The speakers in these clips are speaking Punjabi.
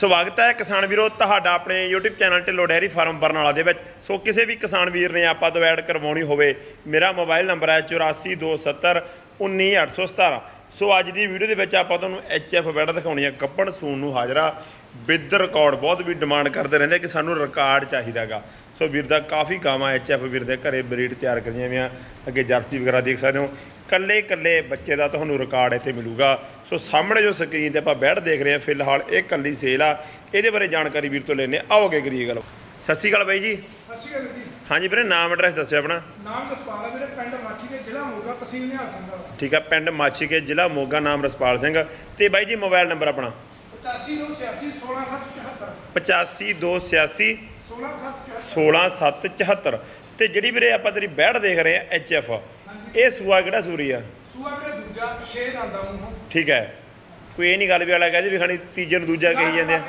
ਸਵਾਗਤ ਹੈ ਕਿਸਾਨ ਵੀਰੋ ਤੁਹਾਡਾ ਆਪਣੇ YouTube channel Dhillon dairy farm Barnala ਦੇ ਵਿੱਚ। ਸੋ ਕਿਸੇ ਵੀ ਕਿਸਾਨ ਵੀਰ ਨੇ ਆਪਾਂ ਤੋਂ ਐਡ ਕਰਵਾਉਣੀ ਹੋਵੇ, ਮੇਰਾ ਮੋਬਾਈਲ ਨੰਬਰ ਹੈ 8427 19817 ਸੋ ਅੱਜ ਦੀ ਵੀਡੀਓ ਦੇ ਵਿੱਚ ਆਪਾਂ ਤੁਹਾਨੂੰ HF ਬੈਡ ਦਿਖਾਉਣੀ ਹੈ ਕੱਪੜ ਸੂਣ ਨੂੰ ਹਾਜ਼ਰਾ। ਵਿਦ ਰਿਕਾਰਡ ਬਹੁਤ ਵੀ ਡਿਮਾਂਡ ਕਰਦੇ ਰਹਿੰਦੇ ਕਿ ਸਾਨੂੰ ਰਿਕਾਰਡ ਚਾਹੀਦਾਗਾ ਸੋ ਵੀਰ ਦਾ ਕਾਫੀ ਗਾਵਾਂ ਐਚਐਫ ਵੀਰ ਦੇ ਘਰੇ ਬਰੀਡ ਤਿਆਰ ਕਰੀਆਂ ਹੋਈਆਂ। ਅੱਗੇ ਜਰਸੀ ਵਗੈਰਾ ਦੇਖ ਸਕਦੇ ਹੋ। ਕੱਲੇ ਕੱਲੇ ਬੱਚੇ ਦਾ ਤੁਹਾਨੂੰ ਰਿਕਾਰਡ ਇੱਥੇ ਮਿਲੂਗਾ। ਸੋ ਸਾਹਮਣੇ ਜੋ ਸਕਰੀਨ ਤੇ ਆਪਾਂ ਬੈਠ ਦੇਖ ਰਹੇ ਹਾਂ ਫਿਲਹਾਲ ਇਹ ਕੱਲੀ ਸੇਲ ਆ। ਇਹਦੇ ਬਾਰੇ ਜਾਣਕਾਰੀ ਵੀਰ ਤੋਂ ਲੈਣੇ ਆਓਗੇ ਕਰੀਏ ਗੱਲ। ਸਤਿ ਸ਼੍ਰੀ ਅਕਾਲ ਬਾਈ ਜੀ। ਸਤਿ ਸ਼੍ਰੀ ਅਕਾਲ ਜੀ। ਹਾਂਜੀ ਵੀਰੇ ਨਾਮ ਐਡਰੈਸ ਦੱਸਿਓ ਆਪਣਾ। ਨਾਮ ਜਸਪਾਲ ਹੈ ਮੇਰੇ ਪਿੰਡ ਮਾਛੀ ਦੇ ਜ਼ਿਲ੍ਹਾ ਮੋਗਾ ਤਹਿਸੀਲ ਨਿਹਾਲ ਸਿੰਘ ਦਾ। ਠੀਕ ਆ ਪਿੰਡ ਮਾਛੀਕੇ ਜ਼ਿਲ੍ਹਾ ਮੋਗਾ ਨਾਮ ਰਸਪਾਲ ਸਿੰਘ। ਤੇ ਬਾਈ ਜੀ ਮੋਬਾਈਲ ਨੰਬਰ ਆਪਣਾ? 85 ਨੂੰ 86 16774 8526 16774 16774 ਤੇ ਜਿਹੜੀ ਵੀਰੇ ਆਪਾਂ ਤੇਰੀ ਬੈੜ ਦੇਖ ਰਹੇ ਆ ਐਚਐਫ ਇਹ ਸੂਆ ਕਿਹੜਾ ਸੂਰੀ ਆ? ਸੂਆ ਮੇਰੇ ਦੂਜਾ? ਛੇ ਦੰਦਾਂ ਮੂੰਹੋਂ ਠੀਕ ਹੈ। ਕੋਈ ਇਹ ਨਹੀਂ ਗੱਲ ਵੀ ਵਾਲਾ ਕਹਿੰਦੇ ਵੀ ਖਾਣੀ ਤੀਜੇ ਨੂੰ ਦੂਜਾ ਕਹੀ ਜਾਂਦੇ ਆ।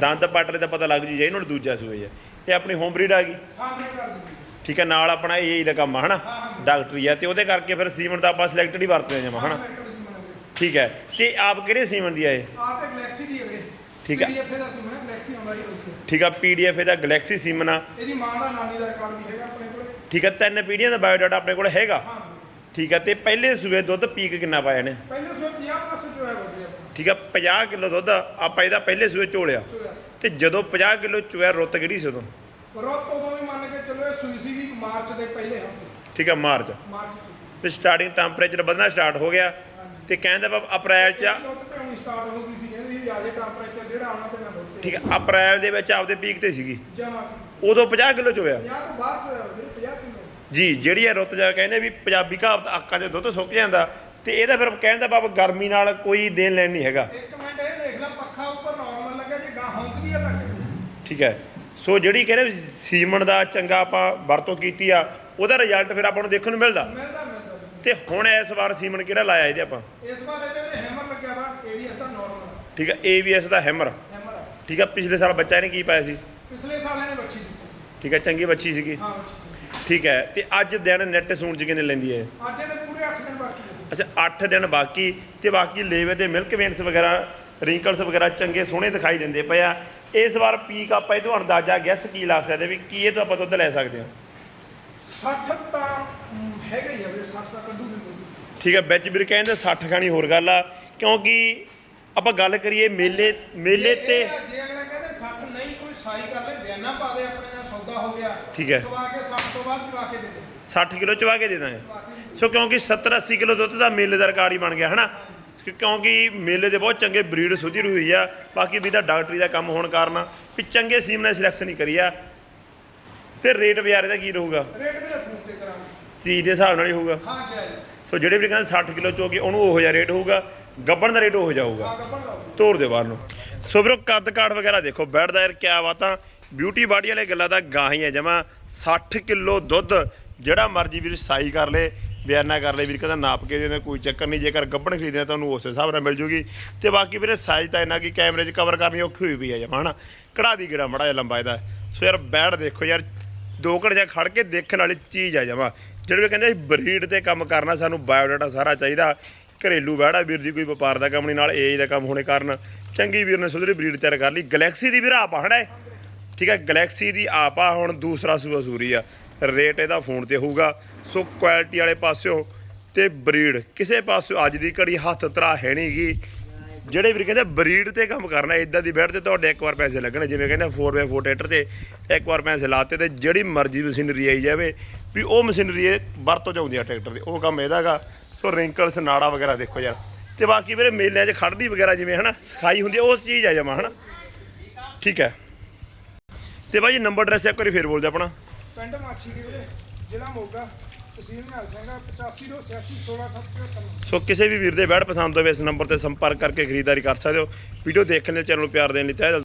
ਦੰਦ। ਪੱਟਰੇ ਦਾ ਪਤਾ ਲੱਗ ਜੂ ਜੇ ਇਹਨਾਂ ਨੂੰ ਦੂਜਾ ਸੂਆ ਹੈ ਇਹ ਆਪਣੀ ਹੋਮ ਬਰੀਡ ਆ ਗਈ। ਹਾਂ ਮੈਂ ਕਰ ਦੂੰਗੀ। ਠੀਕ ਹੈ ਨਾਲ ਆਪਣਾ ਇਹ ਦਾ ਕੰਮ ਆ ਹਨਾ? ਡਾਕਟਰੀ ਆ ਤੇ ਉਹਦੇ ਕਰਕੇ ਫਿਰ ਸੀਮਨ ਦਾ ਆਪਾਂ ਸਿਲੈਕਟਡ ਹੀ ਵਰਤਦੇ ਜਾਵਾਂ ਹਨਾ? ਠੀਕ ਹੈ ਤੇ ਆਪ ਕਿਹੜੇ ਸੀਮਨ ਦੀ ਆ ਇਹ? ਆਪ ਤੇ ਗਲੈਕਸੀ ਦੀ ਹੈ ਵੀਰੇ। ਠੀਕ ਆ। PDF ਦਾ ਸੁਣਾ ਗਲੈਕਸੀ ਆਉਂਦਾ ਹੀ ਠੀਕ ਆ ਪੀਡੀਐਫ ਇਹਦਾ ਗੈਲੈਕਸੀ ਸੀਮਨ ਆ। ਇਹਦੀ ਮਾਂ ਦਾ ਨਾਨੀ ਦਾ ਰਿਕਾਰਡ ਵੀ ਹੈਗਾ ਆਪਣੇ ਕੋਲੇ। ਠੀਕ ਹੈ ਤਿੰਨ ਪੀੜੀਆਂ ਦਾ ਬਾਇਓਡਾਟਾ ਆਪਣੇ ਕੋਲ ਹੈਗਾ। ਹਾਂ। ਠੀਕ ਹੈ ਤੇ ਪਹਿਲੇ ਸੂਏ ਦੁੱਧ ਪੀਕ ਕਿੰਨਾ ਪਾਇਆ ਨੇ ਪਹਿਲੇ ਸੂਏ 50 ਪਲੱਸ ਹੈ ਵਧੀਆ ਠੀਕ ਹੈ 50 ਕਿਲੋ ਦੁੱਧ ਆਪਾਂ ਇਹਦਾ ਪਹਿਲੇ ਸੂਏ ਝੋਲਿਆ। ਚੋਇਆ ਤੇ ਜਦੋਂ 50 ਕਿਲੋ ਚੁਆ ਰੁੱਤ ਕਿਹੜੀ ਸੀ ਉਦੋਂ? ਰੋਤ ਉਦੋਂ ਵੀ ਮੰਨ ਕੇ ਚੱਲੋ ਇਹ ਸੂਈ ਸੀ ਮਾਰਚ ਦੇ ਪਹਿਲੇ ਹਫ਼ਤੇ। ਠੀਕ ਹੈ ਮਾਰਚ। ਮਾਰਚ ਤੇ। ਸਟਾਰਟਿੰਗ ਟੈਂਪਰੇਚਰ ਵਧਣਾ ਸਟਾਰਟ ਹੋ ਗਿਆ। ਤੇ ਕਹਿੰਦਾ ਬਾ ਅਪ੍ਰੈਲ ਚ ਦੁੱਧ ਤੇ ਹੁਣ ਸਟਾਰਟ ਹੋ ਗਈ ਸੀ ਕਹਿੰਦੀ ਵੀ ਆਜੇ ਟੈਂਪਰੇਚਰ ਜਿਹੜਾ ਆਉਣਾ ਤੇ ਮੈਂ ਦੁੱਧ ਠੀਕ ਹੈ ਅਪ੍ਰੈਲ ਦੇ ਵਿੱਚ ਆਪਦੇ ਪੀਕ ਤੇ ਸੀਗੀ। ਉਦੋਂ 50 ਕਿਲੋ ਚੋਇਆ? 50 ਤੋਂ ਬਾਅਦ ਹੋਇਆ ਵੀਰੇ 50 ਕਿਲੋ। ਜੀ ਜਿਹੜੀ ਇਹ ਰੁੱਤ ਜਾ ਕਹਿੰਦੇ ਵੀ ਪੰਜਾਬੀ ਕਹਾਵਤ ਅੱਖਾਂ 'ਚ ਦੁੱਧ ਸੁੱਕ ਜਾਂਦਾ ਤੇ ਇਹਦਾ ਫਿਰ ਕਹਿੰਦਾ ਬਾਬਾ ਗਰਮੀ ਨਾਲ ਕੋਈ ਦੇਣ ਲੈਣ ਨਹੀਂ ਹੈਗਾ। ਇੱਕ ਮਿੰਟ ਇਹ ਦੇਖ ਲੈ ਪੱਖਾ ਉੱਪਰ ਨਾਰਮਲ ਲੱਗਾ ਜੇ ਗਾਂ ਹੌਂਕਦੀ ਆ ਤਾਂ ਠੀਕ ਹੈ। ਸੋ ਜਿਹੜੀ ਕਹਿੰਦੇ ਵੀ ਸੀਮਨ ਦਾ ਚੰਗਾ ਆਪਾਂ ਵਰਤੋਂ ਕੀਤੀ ਆ ਉਹਦਾ ਰਿਜ਼ਲਟ ਫਿਰ ਆਪਾਂ ਨੂੰ ਦੇਖਣ ਨੂੰ ਮਿਲਦਾ। ਮਿਲਦਾ ਮਿਲਦਾ। ਤੇ ਹੁਣ ਇਸ ਵਾਰ ਸੀਮਨ ਕਿਹੜਾ ਲਾਇਆ ਇਹਦੇ ਆਪਾਂ? ਇਸ ਵਾਰ ਇਹਦੇ ਵਿੱਚ ਹੈਮਰ ਲੱਗਿਆ ਵਾ ਏਡੀਐਸ ਦਾ ਨਾਰਮਲ ਠੀਕ ਹੈ ABS ਦਾ ਹੈਮਰ ਠੀਕ ਹੈ ਪਿਛਲੇ ਸਾਲ ਬੱਚਾ ਇਹਨੇ ਕੀ ਪਾਇਆ ਸੀ? ਪਿਛਲੇ ਸਾਲ ਇਹਨੇ ਬੱਚੀ ਦਿੱਤੀ। ਠੀਕ ਹੈ ਚੰਗੀ ਬੱਚੀ ਸੀਗੀ। ਹਾਂ ਠੀਕ ਹੈ ਤੇ ਅੱਜ ਦਿਨ ਨੈਟ ਸੂਣ ਚ ਕਿੰਨੇ ਲੈਂਦੀ ਹੈ? ਅੱਜ ਇਹਦੇ ਪੂਰੇ 8 ਦਿਨ ਬਾਕੀ ਨੇ। ਅੱਛਾ 8 ਦਿਨ ਬਾਕੀ ਤੇ ਬਾਕੀ ਲੇਵੇ ਤੇ ਮਿਲਕ ਵੇਨਸ ਵਗੈਰਾ ਰਿੰਕਲਸ ਵਗੈਰਾ ਚੰਗੇ ਸੋਹਣੇ ਦਿਖਾਈ ਦਿੰਦੇ ਪਏ ਆ। ਇਸ ਵਾਰ ਪੀਕ ਆਪਾਂ ਇਹ ਤੋਂ ਅੰਦਾਜ਼ਾ ਗੈਸ ਕੀ ਲਾ ਸਕਦੇ ਵੀ ਕੀ ਇਹ ਤੋਂ ਆਪਾਂ ਦੁੱਧ ਲੈ ਸਕਦੇ ਹਾਂ 60 ਤਾਂ ਹੈਗਾ ਹੀ ਆ ਵੀਰੇ 60 ਤਾਂ ਕੱਢੂ ਵੀ ਕੋਈ। ਠੀਕ ਹੈ ਵਿੱਚ ਵੀਰ ਕਹਿੰਦੇ 60 ਖਾਣੀ ਹੋਰ ਗੱਲ ਆ ਕਿਉਂਕਿ ਆਪਾਂ ਗੱਲ ਕਰੀਏ ਮੇਲੇ ਮੇਲੇ ਤੇ ਜੇ ਅਗਲਾ ਕਹਿੰਦੇ 60 ਨਹੀਂ ਕੋਈ ਸਾਈ ਕਰ ਲੈ ਬਿਆਨਾ ਪਾ ਦੇ ਆਪਣੇ ਨਾਲ ਸੌਦਾ ਹੋ ਗਿਆ। ਠੀਕ ਹੈ। ਸਵਾ ਕੇ 60 ਤੋਂ ਬਾਅਦ ਜਵਾ ਕੇ ਦੇ ਦੇ। 60 ਕਿਲੋ ਚਵਾ ਕੇ ਦੇ ਦਾਂਗੇ। ਦੇ ਦੇ। ਸੋ ਕਿਉਂਕਿ 70 80 ਕਿਲੋ ਦੁੱਧ ਦਾ ਮੇਲੇ ਦਾ ਰਿਕਾਰਡ ਹੀ ਬਣ ਗਿਆ ਹਨਾ? ਕਿਉਂਕਿ ਮੇਲੇ ਦੇ ਬਹੁਤ ਚੰਗੇ ਬਰੀਡ ਸੁਧੀ ਹੋਈ ਆ ਬਾਕੀ ਵੀ ਦਾ ਡਾਕਟਰੀ ਦਾ ਕੰਮ ਹੋਣ ਕਾਰਨ ਵੀ ਚੰਗੇ ਸੀਮ ਨੇ ਸਿਲੈਕਸ਼ਨ ਹੀ ਕਰੀ ਆ। ਤੇ ਰੇਟ ਬਾਜ਼ਾਰ ਇਹਦਾ ਕੀ ਰਹੂਗਾ? ਰੇਟ ਵੀਰੇ ਫੋਨ ਤੇ ਕਰਾਂਗੇ। ਚੀਜ਼ ਦੇ ਹਿਸਾਬ ਨਾਲ ਹੀ ਹੋਊਗਾ। ਹਾਂ ਸੋ ਜਿਹੜੇ ਵੀ ਕਹਿੰਦੇ 60 ਕਿਲੋ ਚੋਗੇ ਉਹਨੂੰ ਉਹੋ ਜਿਹਾ ਰੇਟ ਹੋਊਗਾ ਗੱਬਣ ਦਾ ਰੇਟ ਹੋ ਜਾਊਗਾ ਤੋਰ ਦੇ ਬਾਹਰ ਨੂੰ। ਸੋ ਵੀਰੋ ਕੱਦ ਕਾਠ ਵਗੈਰਾ ਦੇਖੋ ਬੈਡ ਦਾ ਯਾਰ ਕਿਆ ਬਾਤਾਂ। ਬਿਊਟੀ ਬਾਡੀ ਵਾਲੇ ਗੱਲਾਂ ਦਾ ਗਾਂ ਹੀ ਹੈ ਜਮਾ 60 ਕਿਲੋ ਦੁੱਧ ਜਿਹੜਾ ਮਰਜ਼ੀ ਵੀਰ ਸਾਈ ਕਰ ਲੇ, ਬਿਆਨਾ ਕਰ ਲੇ, ਵੀਰ ਕਹਿੰਦਾ ਨਾਪ ਕੇ ਦੇਣਾ ਕੋਈ ਚੱਕਰ ਨਹੀਂ, ਜੇਕਰ ਗੱਬਣ ਖਰੀਦਣਾ ਤੁਹਾਨੂੰ ਉਸ ਹਿਸਾਬ ਨਾਲ ਮਿਲ ਜੂਗੀ। ਤੇ ਬਾਕੀ ਵੀਰੇ ਸਾਈਜ਼ ਤਾਂ ਇੰਨਾ ਕੀ ਕੈਮਰੇ 'ਚ ਕਵਰ ਕਰਨੀ ਔਖੀ ਹੋਈ ਵੀ ਹੈ ਜਮਾ, ਹਨਾ? ਕੜਾ ਦੀ ਗੇੜਾ ਮੜਾ ਜਿਹਾ ਲੰਬਾ ਇਹਦਾ। ਸੋ ਯਾਰ ਬੈਠ ਦੇਖੋ ਯਾਰ, ਦੋ ਘੜ ਜਾ ਖੜ ਕੇ ਦੇਖਣ ਵਾਲੀ ਚੀਜ਼ ਆ ਜਮਾ। ਜਿਹੜੇ ਵੀ ਕਹਿੰਦੇ ਬਰੀਡ ਤੇ ਕੰਮ ਕਰਨਾ ਸਾਨੂੰ ਬਾਇਓਡਾਟਾ ਸਾਰਾ ਚਾਹੀਦਾ। ਘਰੇਲੂ ਬੈੜਾ ਵੀਰ ਜੀ, ਕੋਈ ਵਪਾਰ ਦਾ ਕੰਮ ਨਹੀਂ, ਨਾਲ ਏਜ ਦਾ ਕੰਮ ਹੋਣੇ ਕਾਰਨ। ਚੰਗੀ ਵੀਰ ਨੇ ਸੁਧਰੀ ਬਰੀਡ ਤਿਆਰ ਕਰ ਲਈ। ਗੈਲੈਕਸੀ ਦੀ ਵੀਰ ਆਪ ਆ, ਹਨਾ ਇਹ? ਠੀਕ ਹੈ ਗੈਲੈਕਸੀ ਦੀ ਆਪ ਆ ਹੁਣ ਦੂਸਰਾ ਸੂਆ ਸੂਰੀ ਆ। ਰੇਟ ਇਹਦਾ ਫੋਨ ਤੇ ਹੋਊਗਾ। ਸੋ ਕੁਆਲਿਟੀ ਵਾਲੇ ਪਾਸਿਓਂ ਤੇ ਬਰੀਡ ਕਿਸੇ ਪਾਸਿਓਂ ਅੱਜ ਦੀ ਘੜੀ ਹੱਥ ਤਰਾ ਹੈ ਨਹੀਂਗੀ ਜਿਹੜੇ ਵੀਰ ਕਹਿੰਦੇ ਬਰੀਡ ਤੇ ਕੰਮ ਕਰਨਾ ਇਦਾਂ ਦੀ ਬੈਠ ਤੇ ਤੁਹਾਡੇ ਇੱਕ ਵਾਰ ਪੈਸੇ ਲੱਗਣੇ। ਜਿਵੇਂ ਕਹਿੰਦੇ 4x4 ਟਰੈਕਟਰ ਤੇ ਇੱਕ ਵਾਰ ਪੈਸੇ ਲਾਤੇ ਤੇ ਜਿਹੜੀ ਮਰਜ਼ੀ ਮਸ਼ੀਨਰੀ ਆਈ ਜਾਵੇ, ਵੀ ਉਹ ਮਸ਼ੀਨਰੀ ਇਹ ਵਰਤੋਂ ਚ ਆਉਂਦੀ ਆ ਟਰੈਕਟਰ ਦੀ ਉਹ ਕੰਮ ਇਹਦਾਗਾ। ਸੋ ਰਿੰਕਲਸ ਨਾੜਾ ਵਗੈਰਾ ਦੇਖੋ ਯਾਰ। ਤੇ ਬਾਕੀ ਵੀਰੇ ਮੇਲਿਆਂ 'ਚ ਖੜਦੀ ਵਗੈਰਾ ਜਿਵੇਂ ਹਨਾ, ਸਿਖਾਈ ਹੁੰਦੀ ਆ, ਉਸ ਚੀਜ਼ ਆ ਜਮਾ ਹਨਾ। ਠੀਕ ਹੈ। ਤੇ ਬਾਈ ਨੰਬਰ ਐਡਰੈਸ ਇੱਕ ਵਾਰੀ ਫੇਰ ਬੋਲ ਦੇ ਆਪਣਾ। ਪਿੰਡ ਮਾਛੀ ਦੇ ਵੀਰੇ ਜ਼ਿਲ੍ਹਾ ਮੋਗਾ ਤਹਿਸੀਲ ਨਿਹਾਲ ਸਿੰਘ 85 ਤੋਂ 86 16 7 ਸੋ ਕਿਸੇ ਵੀ ਵੀਰ ਦੇ ਬੈਡ ਪਸੰਦ ਹੋਵੇ ਇਸ ਨੰਬਰ ਤੇ ਸੰਪਰਕ ਕਰਕੇ ਖਰੀਦਦਾਰੀ ਕਰ ਸਕਦੇ ਹੋ। ਵੀਡੀਓ ਦੇਖਣ ਲਈ ਚੈਨਲ ਨੂੰ ਪਿਆਰ ਦੇਣ ਲਈ ਤਹਿ